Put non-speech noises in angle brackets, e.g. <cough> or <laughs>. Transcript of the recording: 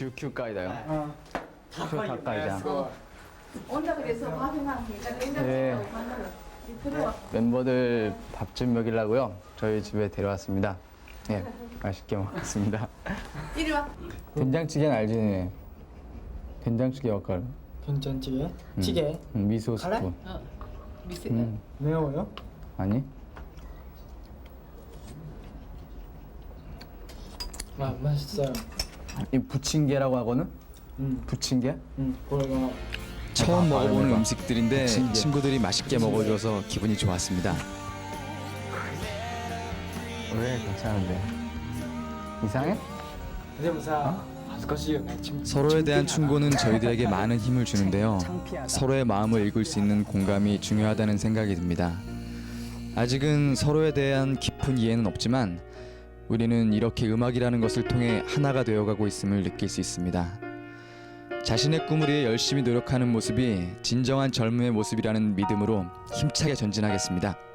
週休会だようん今日高いじゃん 온다 그래서 밥이만 이따가 인자 네. 네. 들어와. 멤버들 밥 좀 먹이려고요 저희 집에 데려왔습니다 예 맛있게 먹겠습니다 <laughs> 이리 와. 된장찌개는 알지 된장찌개 역할 괜찮찌개? 찌개? 음, 미소 스프 카레? 어. 미세. 음, 매워요? 아니 아 맛있어요 이 부침개라고 하거든? 부침개? 처음 아, 먹어보는 음식들인데 친구들이 맛있게 먹어줘서 기분이 좋았습니다. 왜 괜찮은데? 이상해? 어? 서로에 대한 충고는 저희들에게 많은 힘을 주는데요. <laughs> 서로의 마음을 읽을 수 있는 공감이 중요하다는 생각이 듭니다. 아직은 서로에 대한 깊은 이해는 없지만 우리는 이렇게 음악이라는 것을 통해 하나가 되어가고 있음을 느낄 수 있습니다. 자신의 꿈을 위해 열심히 노력하는 모습이 진정한 젊음의 모습이라는 믿음으로 힘차게 전진하겠습니다.